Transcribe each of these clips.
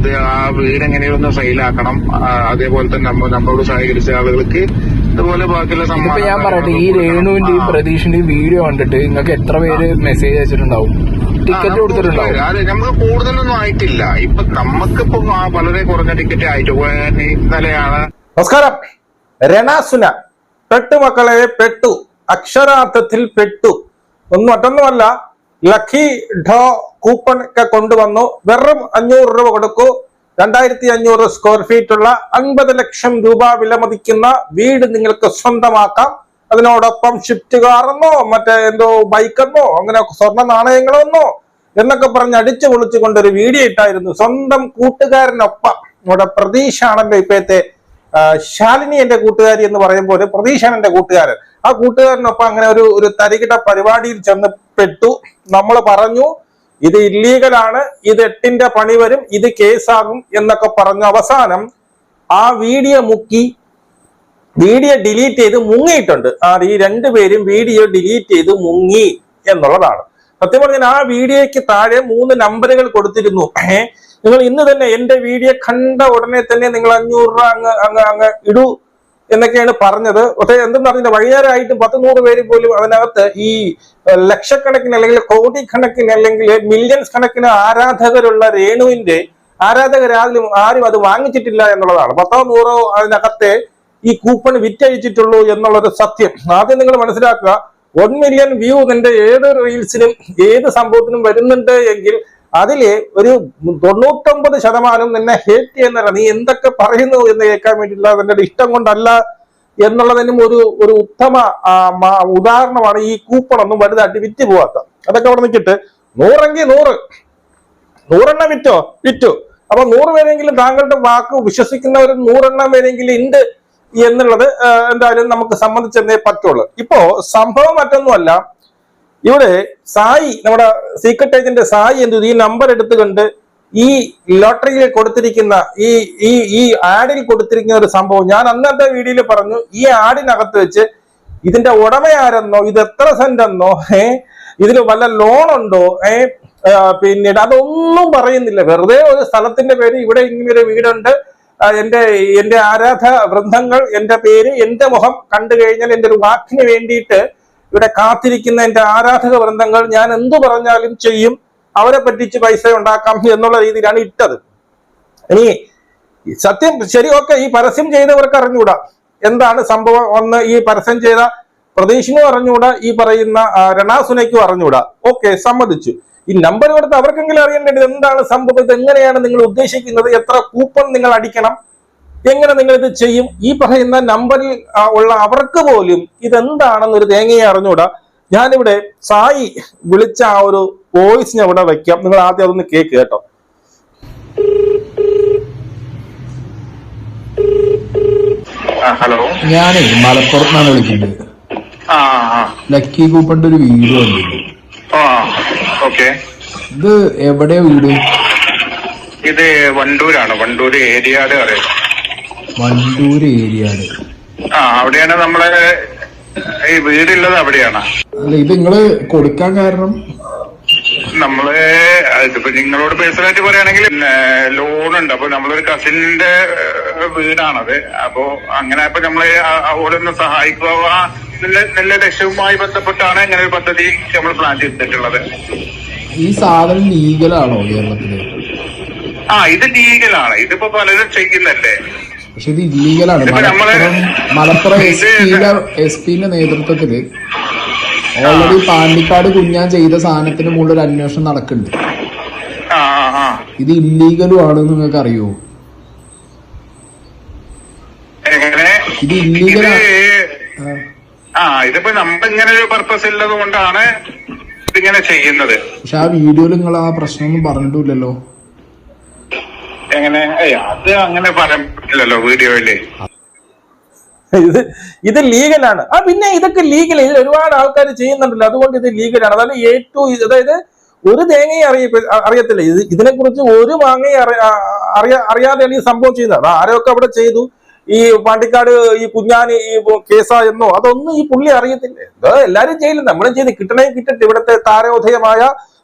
അത് ആ വീട് എങ്ങനെയൊന്ന് ഫെയിലാക്കണം അതേപോലെ തന്നെ നമ്മ- നമ്മളോട് സഹകരിച്ച ആളുകൾക്ക് ഇതുപോലെ ബാക്കിയുള്ള സംഭവം ഞാൻ പറയട്ടെ ഈ രേണുവിന്റെ രേണുവിന്റെയും ആ. പ്രതീഷിന്റെയും വീഡിയോ കണ്ടിട്ട് നിങ്ങൾക്ക് എത്ര പേര് മെസ്സേജ് അയച്ചിട്ടുണ്ടാവും? ടിക്കറ്റ് ആ, കൊടുത്തിട്ടുണ്ടാവും? അതെ നമുക്ക് കൂടുതലൊന്നും ആയിട്ടില്ല. ഇപ്പൊ നമുക്കിപ്പോ ആ വളരെ കുറഞ്ഞ ടിക്കറ്റ് ആയിട്ട് ഇന്നലെയാണ് നമസ്കാരം. രണാസുന പെട്ടു മക്കളെ പെട്ടു. അക്ഷരാർത്ഥത്തിൽ പെട്ടു. ഒന്നും മറ്റൊന്നുമല്ല. ലക്കി ഡോ കൂപ്പൺ ഒക്കെ കൊണ്ടുവന്നു. വെറും അഞ്ഞൂറ് രൂപ കൊടുക്കൂ. രണ്ടായിരത്തി അഞ്ഞൂറ് സ്ക്വയർ ഫീറ്റ് ഉള്ള അൻപത് ലക്ഷം രൂപ വിലമതിക്കുന്ന വീട് നിങ്ങൾക്ക് സ്വന്തമാക്കാം. അതിനോടൊപ്പം ഷിഫ്റ്റ് കാറെന്നോ മറ്റേ എന്തോ ബൈക്കെന്നോ അങ്ങനെ സ്വർണ നാണയങ്ങളെന്നോ എന്നൊക്കെ പറഞ്ഞ് അടിച്ചു പൊളിച്ചുകൊണ്ട് ഒരു വീഡിയോ ഇട്ടായിരുന്നു. സ്വന്തം കൂട്ടുകാരനൊപ്പം. നമ്മുടെ പ്രതീഷാണല്ലോ ഇപ്പോഴത്തെ ശാലിനി എന്റെ കൂട്ടുകാരി എന്ന് പറയുമ്പോൾ പ്രതീക്ഷാണ് എന്റെ കൂട്ടുകാരൻ. ആ കൂട്ടുകാരനൊപ്പം അങ്ങനെ ഒരു ഒരു തരികിട്ട പരിപാടിയിൽ ചെന്ന് പെട്ടു. നമ്മൾ പറഞ്ഞു ഇത് ഇല്ലീഗലാണ് ഇത് എട്ടിന്റെ പണി വരും ഇത് കേസാകും എന്നൊക്കെ പറഞ്ഞു അവസാനം ആ വീഡിയോ മുക്കി വീഡിയോ ഡിലീറ്റ് ചെയ്ത് മുങ്ങിയിട്ടുണ്ട്. ആ ഈ രണ്ടുപേരും വീഡിയോ ഡിലീറ്റ് ചെയ്ത് മുങ്ങി എന്നുള്ളതാണ്. സത്യം പറഞ്ഞാൽ ആ വീഡിയോയ്ക്ക് താഴെ മൂന്ന് നമ്പറുകൾ കൊടുത്തിരുന്നു. നിങ്ങൾ ഇന്ന് തന്നെ എന്റെ വീഡിയോ കണ്ട ഉടനെ തന്നെ നിങ്ങൾ അഞ്ഞൂറ് രൂപ അങ്ങ് അങ്ങ് അങ്ങ് ഇടൂ. എന്നൊക്കെയാണ് പറഞ്ഞത്. പക്ഷേ എന്തെന്ന് പറഞ്ഞില്ല. വൈകുന്നേരമായിട്ടും പത്ത് നൂറ് പേര് പോലും അതിനകത്ത് ഈ ലക്ഷക്കണക്കിന് അല്ലെങ്കിൽ കോടിക്കണക്കിന് അല്ലെങ്കിൽ മില്യൺസ് കണക്കിന് ആരാധകരുള്ള രേണുവിന്റെ ആരാധകരാരും ആരും അത് വാങ്ങിച്ചിട്ടില്ല എന്നുള്ളതാണ്. പത്തോ നൂറോ അതിനകത്തെ ഈ കൂപ്പൺ വിറ്റഴിച്ചിട്ടുള്ളൂ എന്നുള്ളൊരു സത്യം. ആദ്യം നിങ്ങൾ മനസ്സിലാക്കുക വൺ മില്യൺ വ്യൂ നിന്റെ ഏത് റീൽസിനും ഏത് സംഭവത്തിനും വരുന്നുണ്ട് എങ്കിൽ അതിലെ ഒരു തൊണ്ണൂറ്റൊമ്പത് ശതമാനം നിന്നെ ഹേറ്റ് ചെയ്യുന്നല്ല നീ എന്തൊക്കെ പറയുന്നു എന്ന് കേൾക്കാൻ വേണ്ടിയിട്ടുള്ള നിന്റെ ഇഷ്ടം കൊണ്ടല്ല എന്നുള്ളതിനും ഒരു ഒരു ഉത്തമ ഉദാഹരണമാണ് ഈ കൂപ്പൺ ഒന്നും വലുതായിട്ട് വിറ്റ് പോവാത്ത. അതൊക്കെ അവിടെ നിൽക്കിട്ട്. നൂറെങ്കിൽ നൂറ്. നൂറെണ്ണം വിറ്റോ? വിറ്റു. അപ്പൊ നൂറ് പേരെങ്കിലും താങ്കളുടെ വാക്ക് വിശ്വസിക്കുന്ന നൂറെണ്ണം പേരെങ്കിലും ഉണ്ട് എന്നുള്ളത് എന്തായാലും നമുക്ക് സംബന്ധിച്ചെന്നേ പറ്റുള്ളൂ. ഇപ്പോ സംഭവം മറ്റൊന്നുമല്ല. ഇവിടെ സായി നമ്മുടെ സീക്രട്ട് ഏജന്റ് സായി എന്ത്? ഈ നമ്പർ എടുത്തുകൊണ്ട് ഈ ലോട്ടറിയിൽ കൊടുത്തിരിക്കുന്ന ഈ ഈ ഈ ആഡിൽ കൊടുത്തിരിക്കുന്ന ഒരു സംഭവം ഞാൻ അന്നത്തെ വീഡിയോയിൽ പറഞ്ഞു ഈ ആഡിനകത്ത് വെച്ച് ഇതിന്റെ ഉടമയാരെന്നോ ഇത് എത്ര സെന്റ് എന്നോ ഏ ഇതിൽ വല്ല ലോൺ ഉണ്ടോ പിന്നീട് അതൊന്നും പറയുന്നില്ല വെറുതെ ഒരു സ്ഥലത്തിന്റെ പേര് ഇവിടെ ഇങ്ങനെ വീടുണ്ട് എന്റെ എന്റെ ആരാധ വൃന്ദങ്ങൾ എന്റെ പേര് എന്റെ മുഖം കണ്ടു കഴിഞ്ഞാൽ എന്റെ ഒരു വാക്കിന് വേണ്ടിയിട്ട് ഇവിടെ കാത്തിരിക്കുന്ന എന്റെ ആരാധക വൃന്ദങ്ങൾ ഞാൻ എന്തു പറഞ്ഞാലും ചെയ്യും. അവരെ പറ്റിച്ച് പൈസ ഉണ്ടാക്കാം എന്നുള്ള രീതിയിലാണ് ഇട്ടത്. ഇനി സത്യം ശരി ഓക്കെ ഈ പരസ്യം ചെയ്തവർക്ക് അറിഞ്ഞുകൂടാ എന്താണ് സംഭവം ഒന്ന് ഈ പരസ്യം ചെയ്ത പ്രതീഷിനും അറിഞ്ഞുകൂടാ ഈ പറയുന്ന രണാസുനയ്ക്കും അറിഞ്ഞുകൂടാ ഓക്കെ സമ്മതിച്ചു. ഈ നമ്പർ കൊടുത്ത് അവർക്കെങ്കിലും അറിയേണ്ടത് എന്താണ് സംഭവം? എങ്ങനെയാണ് നിങ്ങൾ ഉദ്ദേശിക്കുന്നത്? എത്ര കൂപ്പൺ നിങ്ങൾ അടിക്കണം? എങ്ങനെ നിങ്ങൾ ഇത് ചെയ്യും? ഈ പറയുന്ന നമ്പറിൽ ഉള്ള അവർക്ക് പോലും ഇതെന്താണെന്ന് ഒരു തേങ്ങയെ അറിഞ്ഞുകൂടാ ഞാനിവിടെ സായി വിളിച്ച ആ ഒരു വോയിസ് ഞാൻ ഇവിടെ വെക്കാം. നിങ്ങൾ ആദ്യം അതൊന്ന് കേക്ക് കേട്ടോ. ഹലോ. ഞാനേ മലപ്പുറത്ത് നിന്നാണ് വിളിക്കുന്നത് ലക്കി കൂപ്പന്റെ ഒരു വീട് വന്നിരുന്നു ഇത് എവിടെയാ വീട്? ഇത് വണ്ടൂരാണ്. വണ്ടൂര് ഏരിയാട് അറിയാം വണ്ടൂർ ഏരിയ ആ അവിടെയാണ് നമ്മളെ ഈ വീടുള്ളത് അവിടെയാണ്. അല്ല ഇത് നിങ്ങൾ കൊടുക്കാൻ കാരണം? നമ്മൾ ഇതിപ്പോ നിങ്ങളോട് പേഴ്സണലായിട്ട് പറയുകയാണെങ്കിൽ ലോൺ ഉണ്ട് അപ്പൊ നമ്മളൊരു കസിന്റെ വീടാണത്. അപ്പോ അങ്ങനെ അപ്പൊ നമ്മളെ നിന്ന് സഹായിക്കുക. നല്ല നല്ല ലക്ഷ്യവുമായി ബന്ധപ്പെട്ടാണ് ഇങ്ങനെ ഒരു പദ്ധതി നമ്മൾ പ്ലാൻ ചെയ്തിട്ടുള്ളത്. ഈ സാധനം ലീഗലാണോ കേരളത്തിൽ? ആ ഇത് ലീഗലാണ്. ഇതിപ്പോ പലരും ചെയ്യുന്നല്ലേ പക്ഷെ ഇത് ഇല്ലീഗലാണ് മലപ്പുറം മലപ്പുറം എസ് പിയുടെ എസ് പിന്റെ നേതൃത്വത്തിൽ ഓൾറെഡി പാണ്ടിക്കാട് കുഞ്ഞാൻ ചെയ്ത സാധനത്തിന് മുകളിൽ ഒരു അന്വേഷണം നടക്കുന്നുണ്ട്. ഇത് ഇല്ലീഗലും ആണെന്ന് നിങ്ങൾക്ക് അറിയോ? ഇത് ഇല്ലീഗലാണ് ആ. ഇതിപ്പോ നമ്മൾ ഇങ്ങനെ ഒരു പർപ്പസ് ഉള്ളത് കൊണ്ടാണ് ഇതിങ്ങനെ ചെയ്യുന്നത്. പക്ഷെ ആ വീഡിയോയിൽ നിങ്ങൾ ആ പ്രശ്നമൊന്നും പറഞ്ഞിട്ടില്ലല്ലോ എങ്ങനെ? അത് അങ്ങനെ പറയാൻ പറ്റില്ലല്ലോ വീഡിയോയിൽ. ഇത് ഇത് ലീഗലാണ്. ആ പിന്നെ ഇതൊക്കെ ലീഗൽ ഇതിൽ ഒരുപാട് ആൾക്കാർ ചെയ്യുന്നുണ്ടല്ലോ. അതുകൊണ്ട് ഇത് ലീഗലാണ് അതായത് എ ടു അതായത് ഒരു തേങ്ങയും അറിയ അറിയത്തില്ല. ഇത് ഇതിനെ കുറിച്ച് ഒരു മാങ്ങയും അറിയ അറിയാ അറിയാതെയാണ് ഈ സംഭവം ചെയ്യുന്നത്. ആരൊക്കെ അവിടെ ചെയ്തു? ഈ പാണ്ടിക്കാട് ഈ കുഞ്ഞാന് ഈ കേസ എന്നോ? അതൊന്നും ഈ പുള്ളി അറിയത്തില്ല. എല്ലാരും ചെയ്യില്ല നമ്മളും ചെയ്ത്. കിട്ടണേ കിട്ടട്ടെ. ഇവിടുത്തെ താരോദയമായ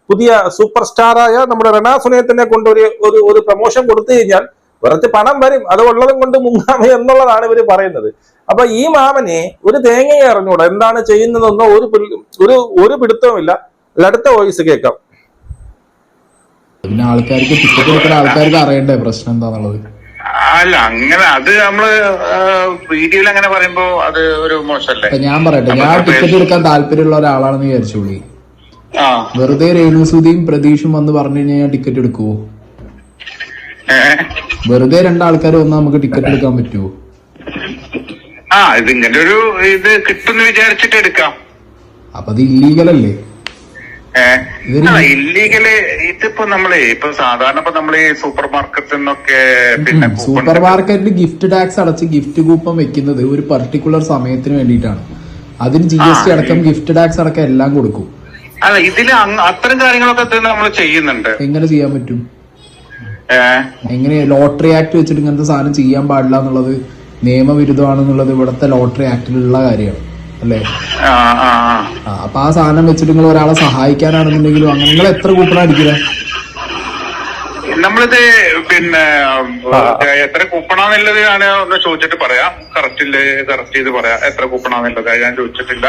പുതിയ സൂപ്പർ സ്റ്റാറായ നമ്മുടെ റെനാ സുനയത്തിനെ കൊണ്ട് ഒരു ഒരു ഒരു പ്രൊമോഷൻ കൊടുത്തു കഴിഞ്ഞാൽ കുറച്ച് പണം വരും. അത് ഉള്ളതും കൊണ്ട് മുങ്ങാമ എന്നുള്ളതാണ് ഇവർ പറയുന്നത്. അപ്പൊ ഈ മാമനെ ഒരു തേങ്ങയെ അറിഞ്ഞൂടാ. എന്താണ് ചെയ്യുന്നതെന്നോ ഒരു ഒരു ഒരു പിടുത്തവുമില്ല. അല്ല, അടുത്ത വോയിസ് കേൾക്കാം. പിന്നെ ആൾക്കാർക്ക് ടിക്കറ്റ് കൊടുക്കുന്ന ആൾക്കാർക്ക് അറിയണ്ടേ പ്രശ്നം എന്താന്നുള്ളത്? അല്ല അങ്ങനെ അത് നമ്മൾ വീഡിയോയിൽ അങ്ങനെ പറയുമ്പോ അത് ഒരു മോശമല്ലേ? ഞാൻ പറയട്ടെ ഞാൻ ടിക്കറ്റ് എടുക്കാൻ താല്പര്യമുള്ള ഒരാളാണെന്ന് വിചാരിച്ചോളി. വെറുതെ രേണുസുതിയും പ്രതീഷും വന്ന് പറഞ്ഞു കഴിഞ്ഞാൽ ഞാൻ ടിക്കറ്റ് എടുക്കുവോ? വെറുതെ രണ്ടാൾക്കാർ വന്നാൽ നമുക്ക് ടിക്കറ്റ് എടുക്കാൻ പറ്റുമോ ആ ഇത് ഇങ്ങനെ ഒരു ഇത് കിട്ടുന്ന വിചാരിച്ചിട്ട് എടുക്കാം. അപ്പൊ അത് ഇല്ലീഗൽ അല്ലേ? ഇല്ലീഗൽ ഇതിപ്പോ നമ്മൾ ഇപ്പൊ സാധാരണ ഇപ്പൊ നമ്മൾ സൂപ്പർ മാർക്കറ്റിൽ നിന്നൊക്കെ പിന്നെ സൂപ്പർ മാർക്കറ്റിൽ ഗിഫ്റ്റ് ടാക്സ് അടച്ച് ഗിഫ്റ്റ് കൂപ്പൺ വെക്കുന്നത് ഒരു പർട്ടിക്കുലർ സമയത്തിന് വേണ്ടിയിട്ടാണ്. അതിന് ജി എസ് ടി അടക്കം ഗിഫ്റ്റ് ടാക്സ് അടക്കം എല്ലാം കൊടുക്കും. അല്ല ഇതിൽ അത്തരം കാര്യങ്ങളൊക്കെ നമ്മൾ ചെയ്യുന്നുണ്ട്. എങ്ങനെ ചെയ്യാൻ പറ്റും? എങ്ങനെ ലോട്ടറി ആക്ട് വെച്ചിട്ട് ഇങ്ങനത്തെ സാധനം ചെയ്യാൻ പാടില്ല എന്നുള്ളത് നിയമവിരുദ്ധമാണെന്നുള്ളത് ഇവിടുത്തെ ലോട്ടറി ആക്ടിലുള്ള കാര്യമാണ് അല്ലേ? അപ്പൊ ആ സാധനം വെച്ചിട്ട് നിങ്ങൾ ഒരാളെ സഹായിക്കാനാണെന്നുണ്ടെങ്കിലും അങ്ങനെ നിങ്ങൾ എത്ര കൂപ്പൺ അടിക്കുക നമ്മളിത് പിന്നെ എത്ര കൂപ്പണാന്നുള്ളത് ഞാൻ ഒന്ന് ചോദിച്ചിട്ട് പറയാം. കറക്റ്റ് കറക്റ്റ് ചെയ്ത് പറയാം. എത്ര കൂപ്പണാന്നുള്ളത് ഞാൻ ചോദിച്ചിട്ടില്ല.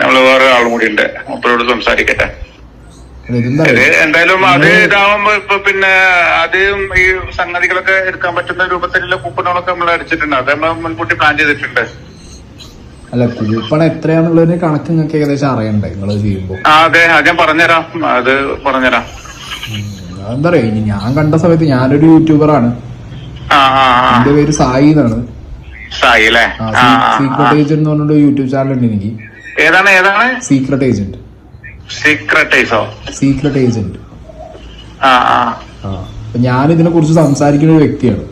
നമ്മൾ വേറെ ആളും കൂടി ഉണ്ട്. അപ്പോഴോട് സംസാരിക്കട്ടെ. എന്തായാലും അത് ഇതാവുമ്പോ ഇപ്പൊ പിന്നെ അത് ഈ സംഗതികളൊക്കെ എടുക്കാൻ പറ്റുന്ന രൂപത്തിലുള്ള കൂപ്പണുകളൊക്കെ നമ്മൾ അടിച്ചിട്ടുണ്ട്. അത് നമ്മൾ മുൻകൂട്ടി പ്ലാൻ ചെയ്തിട്ടുണ്ട്. അല്ല കൂപ്പൺ എത്രയാന്നുള്ളതിന് കണക്ക് നിങ്ങൾക്ക് ഏകദേശം അറിയണ്ടേ നിങ്ങൾ ചെയ്യുമ്പോ? ആ അതെ. അത് ഞാൻ പറഞ്ഞുതരാം. അത് പറഞ്ഞുതരാം. എന്താ പറയാ ഇനി ഞാൻ കണ്ട സമയത്ത് ഞാനൊരു യൂട്യൂബറാണ് എന്റെ പേര് സായി എന്നാണ്. സായി അല്ലേ. സീക്രട്ട് ഏജന്റ് എന്ന് പറഞ്ഞിട്ട് യൂട്യൂബ് ചാനൽ ഉണ്ട് എനിക്ക്. ഏതാണ് ഏതാണ്? സീക്രട്ട് ഏജന്റ് സീക്രട്ട് സീക്രട്ടൈസോ സീക്രട്ട് ഏജന്റ് ആ ആ. ഞാൻ ഇതിനെ കുറിച്ച് സംസാരിക്കുന്ന ഒരു വ്യക്തിയാണ്.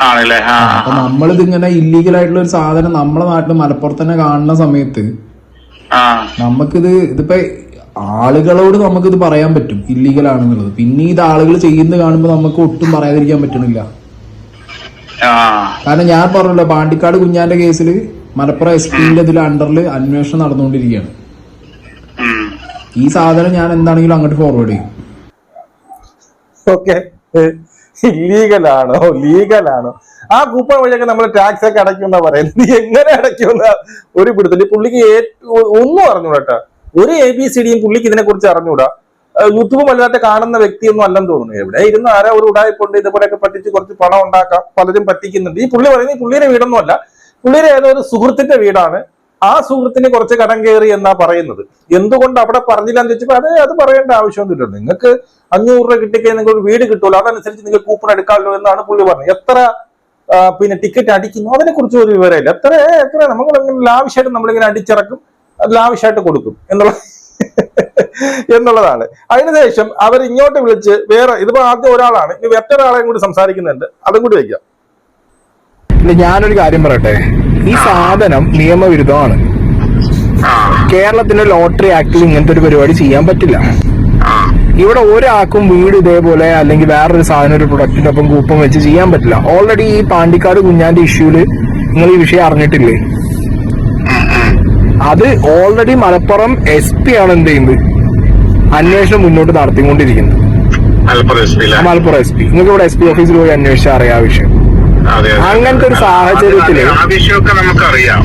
ആണല്ലേ? അപ്പൊ നമ്മളിത് ഇങ്ങനെ ഇല്ലീഗൽ ആയിട്ടുള്ള ഒരു സാധനം നമ്മളെ നാട്ടിൽ മലപ്പുറത്ത് തന്നെ കാണുന്ന സമയത്ത് നമുക്കിത് ഇതിപ്പോ ആളുകളോട് നമുക്കിത് പറയാൻ പറ്റും ഇല്ലീഗൽ ആണെന്നുള്ളത്. പിന്നെ ഇത് ആളുകൾ ചെയ്യുന്നത് കാണുമ്പോൾ നമുക്ക് ഒട്ടും പറയാതിരിക്കാൻ പറ്റണില്ല. കാരണം ഞാൻ പറഞ്ഞല്ലോ പാണ്ടിക്കാട് കുഞ്ഞാന്റെ കേസിൽ മലപ്പുറം എസ് പിന്റെ ഇതിൽ അണ്ടറിൽ അന്വേഷണം നടന്നുകൊണ്ടിരിക്കുകയാണ്. ഈ സാധനം ഞാൻ എന്താണെങ്കിലും അങ്ങോട്ട് ഫോർവേഡ് ചെയ്യും. ഓക്കെ ലീഗലാണോ ആ കൂപ്പൺ വഴിയൊക്കെ നമ്മൾ ടാക്സ് ഒക്കെ അടയ്ക്കുന്ന പറയുന്നത്. നീ എങ്ങനെ അടയ്ക്കുന്ന ഒരു പിടുത്തില്ല പുള്ളിക്ക് ഒന്നും അറിഞ്ഞൂടാ ഒരു എ ബി സി ഡിയും പുള്ളിക്ക് ഇതിനെ കുറിച്ച് അറിഞ്ഞൂടാ യൂട്യൂബ് വലുതായിട്ട് കാണുന്ന വ്യക്തിയൊന്നും അല്ലെന്ന് തോന്നുന്നു. എവിടെ ഇരുന്ന് ആരാ ഒരു ഉടായ്പുണ്ട് ഇതുപോലെയൊക്കെ പറ്റിച്ച് കുറച്ച് പണം ഉണ്ടാക്കാം. പലരും പറ്റിക്കുന്നുണ്ട്. ഈ പുള്ളി പറയുന്നത് ഈ പുള്ളിയുടെ വീടൊന്നും അല്ല പുള്ളിയുടെ ഒരു സുഹൃത്തിന്റെ വീടാണ്. ആ സുഹൃത്തിന് കുറച്ച് കടം കയറി എന്നാ പറയുന്നത്. എന്തുകൊണ്ട് അവിടെ പറഞ്ഞില്ല എന്ന് ചോദിച്ചപ്പോ അത് അത് പറയേണ്ട ആവശ്യമൊന്നുമില്ല. നിങ്ങൾക്ക് അഞ്ഞൂറ് രൂപ കിട്ടിക്കഴിഞ്ഞാൽ നിങ്ങൾ ഒരു വീട് കിട്ടുമല്ലോ അതനുസരിച്ച് നിങ്ങൾ കൂപ്പൺ എടുക്കാമല്ലോ എന്നാണ് പുള്ളി പറഞ്ഞത്. എത്ര പിന്നെ ടിക്കറ്റ് അടിക്കുന്നു? അതിനെ കുറിച്ച് ഒരു വിവരമില്ല. എത്ര എത്ര നമ്മൾ ഇങ്ങനെ ലാവിഷായിട്ട് നമ്മളിങ്ങനെ അടിച്ചിറക്കും. ലാവിഷായിട്ട് കൊടുക്കും എന്നുള്ള എന്നുള്ളതാണ്. അതിനുശേഷം അവർ ഇങ്ങോട്ട് വിളിച്ച് വേറെ ഇതിപ്പോ ആദ്യം ഒരാളാണ്. ഇനി മറ്റൊരാളെയും കൂടി സംസാരിക്കുന്നുണ്ട്. അതും കൂടി വെക്കാം ഇല്ല, ഞാനൊരു കാര്യം പറയട്ടെ? ഈ സാധനം നിയമവിരുദ്ധമാണ്. കേരളത്തിന്റെ ലോട്ടറി ആക്ടിൽ ഇങ്ങനത്തെ ഒരു പരിപാടി ചെയ്യാൻ പറ്റില്ല. ഇവിടെ ഒരാൾക്കും വീട് ഇതേപോലെ അല്ലെങ്കിൽ വേറൊരു സാധനം ഒരു പ്രൊഡക്റ്റിന്റെ ഒപ്പം കൂപ്പം വെച്ച് ചെയ്യാൻ പറ്റില്ല. ഓൾറെഡി ഈ പാണ്ടിക്കാട് കുഞ്ഞാന്റെ ഇഷ്യൂൽ നിങ്ങൾ ഈ വിഷയം അറിഞ്ഞിട്ടില്ലേ? അത് ഓൾറെഡി മലപ്പുറം എസ് പി ആണ് എന്ത് ചെയ്യുന്നത്? അന്വേഷണം മുന്നോട്ട് നടത്തിക്കൊണ്ടിരിക്കുന്നത്. മലപ്പുറം എസ് പി നിങ്ങൾക്ക് ഇവിടെ എസ് പി ഓഫീസിൽ പോയി അന്വേഷിച്ചാൽ അറിയാം ആ വിഷയം. അങ്ങനത്തെ ഒരു സാഹചര്യത്തിൽ നമുക്കറിയാം.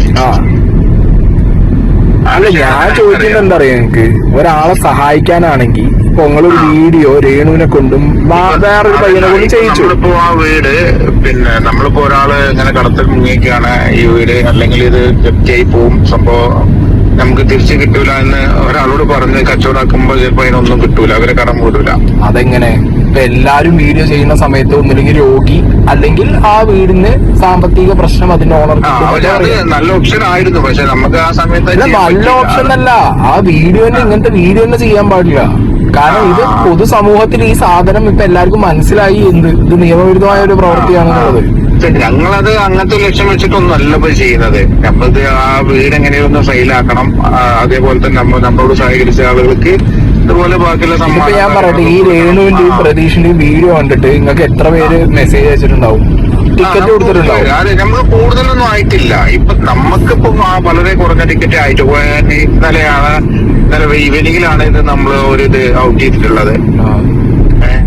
അല്ല ഞാൻ ചോദിക്കുന്നത് എന്താ പറയാ എനിക്ക് ഒരാളെ സഹായിക്കാനാണെങ്കിൽ ഇപ്പൊ നിങ്ങളൊരു വീഡിയോ രേണുവിനെ കൊണ്ടും വേറൊരു പയ്യനെ കൊണ്ടും ചെയ്യിച്ചു. ആ വീട് പിന്നെ നമ്മളിപ്പോ ഒരാൾ ഇങ്ങനെ കടത്തിൽ മുങ്ങിയൊക്കെയാണ് ഈ വീട് അല്ലെങ്കിൽ ഇത് ജപ്തിയായി പോവും. സംഭവം നമുക്ക് തിരിച്ചു കിട്ടൂല എന്ന് ഒരാളോട് പറഞ്ഞ് കച്ചവടാക്കുമ്പോ ചിലപ്പോ അതിനൊന്നും കിട്ടൂല. അവരെ കടം കൂടൂല അതെങ്ങനെ? ഇപ്പൊ എല്ലാരും വീഡിയോ ചെയ്യുന്ന സമയത്ത് ഒന്നില്ലെങ്കിൽ രോഗി അല്ലെങ്കിൽ ആ വീടിന് സാമ്പത്തിക പ്രശ്നം അതിന്റെ അത് നല്ല ഓപ്ഷൻ ആയിരുന്നു. പക്ഷെ നമുക്ക് ആ സമയത്ത് നല്ല ഓപ്ഷൻ അല്ല. ആ വീഡിയോനെ ഇങ്ങനത്തെ വീഡിയോ തന്നെ ചെയ്യാൻ പാടില്ല. കാരണം ഇത് പൊതുസമൂഹത്തിൽ ഈ സാധനം ഇപ്പൊ എല്ലാവർക്കും മനസ്സിലായി എന്ത് ഇത് നിയമവിരുദ്ധമായ ഒരു പ്രവൃത്തിയാണെന്നുള്ളത് ഞങ്ങളത് അങ്ങനത്തെ ലക്ഷ്യം വെച്ചിട്ടൊന്നല്ല ഇപ്പൊ ചെയ്യുന്നത്. നമ്മളിത് ആ വീട് എങ്ങനെയൊന്ന് ഫെയിലാക്കണം അതേപോലെ തന്നെ നമ്മ നമ്മളോട് സഹകരിച്ച ആളുകൾക്ക് ഇതുപോലെ ബാക്കിയുള്ള ഇപ്പൊ ഞാൻ പറയട്ടെ ഈ രേണുവിന്റെയും പ്രതീഷിന്റെയും വീഡിയോ കണ്ടിട്ട് നിങ്ങൾക്ക് എത്ര പേര് മെസ്സേജ് അയച്ചിട്ടുണ്ടാവും? ടിക്കറ്റ് കൊടുത്തിട്ടുണ്ടാവും? അതെ നമുക്ക് കൂടുതലൊന്നും ആയിട്ടില്ല. ഇപ്പൊ നമുക്കിപ്പോ വളരെ കുറഞ്ഞ ടിക്കറ്റ് ആയിട്ട് ഇന്നലെയാണ് ഇന്നലെ ഈവനിങ്ങിലാണ് ഇത് നമ്മൾ ഒരു ഇത് ഔട്ട് ചെയ്തിട്ടുള്ളത്.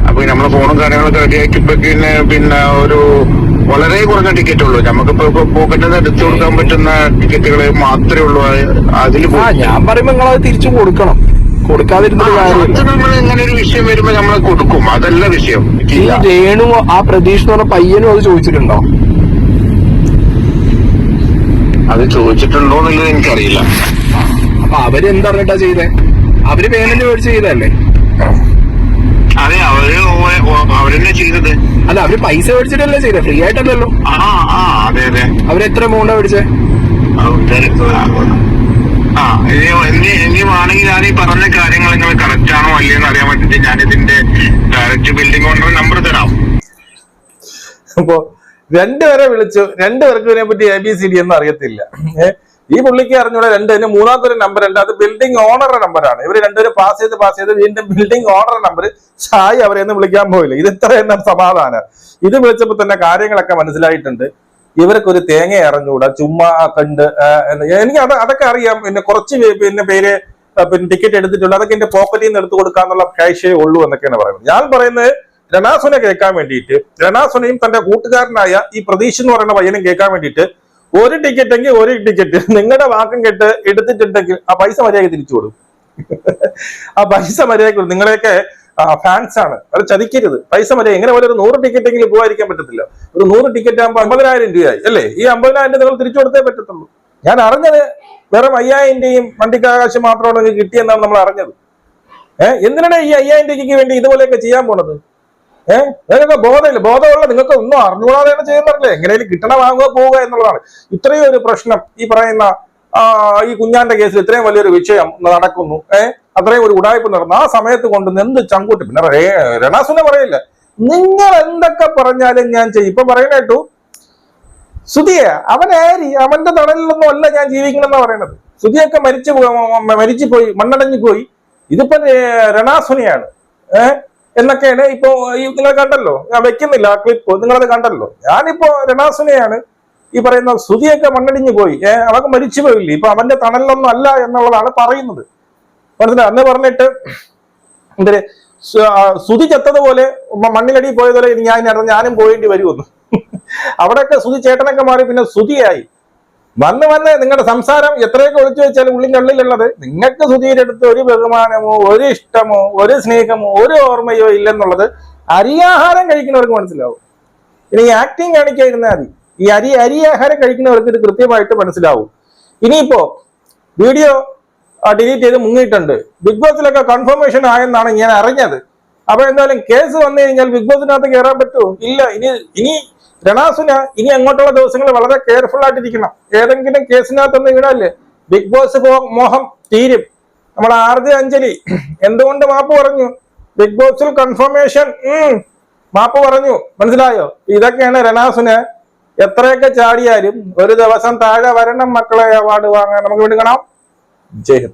അപ്പൊ നമ്മളെ ഫോണും കാര്യങ്ങളൊക്കെ റെഡി ആക്കിയപ്പോ പിന്നെ ഒരു വളരെ കുറഞ്ഞ ടിക്കറ്റ് ഉള്ളൂ. നമുക്കിപ്പോ പോക്കറ്റിൽ നിന്ന് എടുത്തു കൊടുക്കാൻ പറ്റുന്ന ടിക്കറ്റുകൾ മാത്രമേ ഉള്ളൂ. അതിൽ ഞാൻ പറയുമ്പോ നിങ്ങൾ അത് തിരിച്ചു കൊടുക്കണം. കൊടുക്കാതിരുന്നിട്ട് കാര്യമില്ല നമ്മൾ ഇങ്ങനെ ഒരു വിഷയം വരുമ്പോ നമ്മൾ കൊടുക്കും. അതല്ല വിഷയം. ഈ. രേണു ആ പ്രതീക്ഷ എന്ന് പറഞ്ഞ പയ്യനും അത് ചോദിച്ചിട്ടുണ്ടോ? അത് ചോദിച്ചിട്ടുണ്ടോ എന്നുള്ളത് എനിക്കറിയില്ല. അപ്പൊ അവരെന്തറിഞ്ഞിട്ടാ ചെയ്തേ? അവർ പേയ്മെന്റ് മേടിച്ച് ചെയ്തല്ലേ അതെ അവർ അവരെന്നെ ചെയ്തത്. അല്ല അവർ പൈസ മേടിച്ചിട്ടല്ലേ ചെയ്തേ? ഫ്രീ ആയിട്ടല്ലല്ലോ. അവരെത്ര എമൗണ്ടാ മേടിച്ചേ? ആ ഇനി ഇനി ഇനിയുമാണെങ്കിൽ ഞാൻ ഈ പറഞ്ഞ കാര്യങ്ങൾ നിങ്ങൾ കറക്റ്റ് ആണോ അല്ലയെന്ന് അറിയാൻ വേണ്ടിട്ട് ഞാൻ ഇതിന്റെ ഡയറക്റ്റ് ബിൽഡിംഗ് ഓണർ നമ്പർ തരാം. അപ്പോ രണ്ടുപേരെ വിളിച്ചു. രണ്ടുപേർക്കും ഇതിനെ പറ്റി എ ബി സി ഡി ഒന്നും അറിയത്തില്ല. ഈ പുള്ളിക്ക് അറിഞ്ഞൂടെ രണ്ട് ഇതിന് മൂന്നാമത്തെ ഒരു നമ്പർ ഉണ്ട്. അത് ബിൽഡിംഗ് ഓണറുടെ നമ്പറാണ് ഇവർ രണ്ടുപേരും പാസ് ചെയ്ത് പാസ് ചെയ്ത് വീണ്ടും ബിൽഡിംഗ് ഓണറുടെ നമ്പർ ഷായി അവരെ വിളിക്കാൻ പോയില്ല ഇത് എന്ന സമാധാനം. ഇത് വിളിച്ചപ്പോൾ തന്നെ കാര്യങ്ങളൊക്കെ മനസ്സിലായിട്ടുണ്ട്. ഇവർക്കൊരു തേങ്ങ അറിഞ്ഞുകൂടാ ചുമ്മാ കണ്ട് എനിക്ക് അത് അതൊക്കെ അറിയാം. പിന്നെ കുറച്ച് പിന്നെ പേര് പിന്നെ ടിക്കറ്റ് എടുത്തിട്ടുണ്ട് അതൊക്കെ എന്റെ പോക്കറ്റിൽ നിന്ന് എടുത്തു കൊടുക്കാന്നുള്ള കാശേ ഉള്ളൂ എന്നൊക്കെയാണ് പറയുന്നത്. ഞാൻ പറയുന്നത് രണാസുനെ കേൾക്കാൻ വേണ്ടിയിട്ട് രണാസുനെയും തന്റെ കൂട്ടുകാരനായ ഈ പ്രതീക്ഷ എന്ന് പറയുന്ന പയ്യനും കേൾക്കാൻ വേണ്ടിയിട്ട് ഒരു ടിക്കറ്റ് എങ്കിൽ ഒരു ടിക്കറ്റ് നിങ്ങളുടെ വാക്കും കെട്ട് എടുത്തിട്ടുണ്ടെങ്കിൽ ആ പൈസ മര്യാദ തിരിച്ചു കൊടുക്കും. ആ പൈസ മര്യാദ നിങ്ങളെയൊക്കെ ഫാൻസ് ആണ്. അത് ചതിക്കരുത്. പൈസ മതി. എങ്ങനെ പോലെ ഒരു നൂറ് ടിക്കറ്റ് എങ്കിലും പോകാതിരിക്കാൻ പറ്റത്തില്ല. ഒരു നൂറ് ടിക്കറ്റ് ആകുമ്പോൾ അമ്പതിനായിരം രൂപയായി അല്ലേ? ഈ അമ്പതിനായിരം രൂപ നിങ്ങൾ തിരിച്ചു കൊടുത്തേ പറ്റത്തുള്ളൂ. ഞാൻ അറിഞ്ഞത് വെറും അയ്യായിരം രൂപയും വണ്ടിക്കാകാശം മാത്രമാണ് നിങ്ങൾക്ക് കിട്ടിയെന്നാണ് നമ്മൾ അറിഞ്ഞത്. ഏഹ് എന്തിനാണ് ഈ അയ്യായിരം രൂപയ്ക്ക് വേണ്ടി ഇതുപോലെയൊക്കെ ചെയ്യാൻ പോണത്? ഏഹ് നിങ്ങൾക്ക് ബോധമില്ല. ബോധമുള്ള നിങ്ങൾക്ക് ഒന്നും അറിഞ്ഞുകൂടാതെയാണ് ചെയ്യുന്നതല്ലേ? എങ്ങനെയും കിട്ടണ വാങ്ങുക പോവുക എന്നുള്ളതാണ്. ഇത്രയും ഒരു പ്രശ്നം ഈ പറയുന്ന ഈ കുഞ്ഞാന്റെ കേസിൽ ഇത്രയും വലിയൊരു വിഷയം നടക്കുന്നു. ഏഹ് അത്രയും ഒരു ഉടായ്പ നടന്നു. ആ സമയത്ത് കൊണ്ട് എന്ത് ചങ്കൂട്ടി? പിന്നെ രണാസുനെ പറയില്ല. നിങ്ങൾ എന്തൊക്കെ പറഞ്ഞാലും ഞാൻ ചെയ്യും. ഇപ്പൊ പറയണേട്ടു സുധിയ അവൻ ആരി? അവന്റെ തണലിലൊന്നും അല്ല ഞാൻ ജീവിക്കണമെന്നാ പറയണത് സുധിയൊക്കെ മരിച്ചു മരിച്ചു പോയി മണ്ണടഞ്ഞു പോയി ഇതിപ്പോ രണാസുനെയാണ്. ഏഹ് എന്നൊക്കെയാണ് ഇപ്പോ നിങ്ങൾ കണ്ടല്ലോ. ഞാൻ വെക്കുന്നില്ല ആ ക്ലിപ്പ് നിങ്ങളത് കണ്ടല്ലോ. ഞാനിപ്പോ രണാസുനെയാണ് ഈ പറയുന്ന സ്തുതിയൊക്കെ മണ്ണടിഞ്ഞു പോയി. അവർക്ക് മരിച്ചു പോയില്ലേ ഇപ്പൊ അവന്റെ തണലൊന്നും അല്ല എന്നുള്ളതാണ് പറയുന്നത്. മനസ്സിലായി? അന്ന് പറഞ്ഞിട്ട് എന്തൊരു? സ്തുതി ചത്തതുപോലെ മണ്ണിലടി പോയതുപോലെ ഞാൻ ഞാനും പോയേണ്ടി വരുമെന്ന്. അവിടെയൊക്കെ സ്തുതി ചേട്ടനൊക്കെ മാറി പിന്നെ സ്തുതിയായി വന്ന് വന്ന് നിങ്ങളുടെ സംസാരം എത്രയൊക്കെ ഒളിച്ചു വെച്ചാലും ഉള്ളിന്റെ ഉള്ളിലുള്ളത് നിങ്ങൾക്ക് സുധീരുടെ അടുത്ത് ഒരു ബഹുമാനമോ ഒരു ഇഷ്ടമോ ഒരു സ്നേഹമോ ഒരു ഓർമ്മയോ ഇല്ലെന്നുള്ളത് അരിയാഹാരം കഴിക്കുന്നവർക്ക് മനസ്സിലാവും. ഇനി ആക്ടിങ് കാണിക്കാതിരുന്നാൽ മതി. ഈ അരി അരി ആഹാരം കഴിക്കുന്നവർക്ക് ഇത് കൃത്യമായിട്ട് മനസ്സിലാവും. ഇനിയിപ്പോ വീഡിയോ ഡിലീറ്റ് ചെയ്ത് മുങ്ങിയിട്ടുണ്ട്. ബിഗ് ബോസിലൊക്കെ കൺഫർമേഷൻ ആയെന്നാണ് ഞാൻ അറിഞ്ഞത്. അപ്പൊ എന്തായാലും കേസ് വന്നു കഴിഞ്ഞാൽ ബിഗ് ബോസിനകത്ത് കയറാൻ പറ്റുമോ ഇല്ല. ഇനി ഇനി രണാസുന ഇനി അങ്ങോട്ടുള്ള ദിവസങ്ങൾ വളരെ കെയർഫുൾ ആയിട്ടിരിക്കണം. ഏതെങ്കിലും കേസിനകത്ത് ഒന്ന് ഇടല്ലേ? ബിഗ് ബോസ് മോഹം തീരും. നമ്മൾ ആർജി അഞ്ജലി എന്തുകൊണ്ട് മാപ്പ് പറഞ്ഞു? ബിഗ് ബോസിൽ കൺഫർമേഷൻ മാപ്പ് പറഞ്ഞു. മനസ്സിലായോ? ഇതൊക്കെയാണ് രണാസുന് എത്രയൊക്കെ ചാടിയാലും ഒരു ദിവസം താഴെ വരണം മക്കളെ അവാർഡ് വാങ്ങാൻ. നമുക്ക് വേണ്ടി കാണാം. ജയ്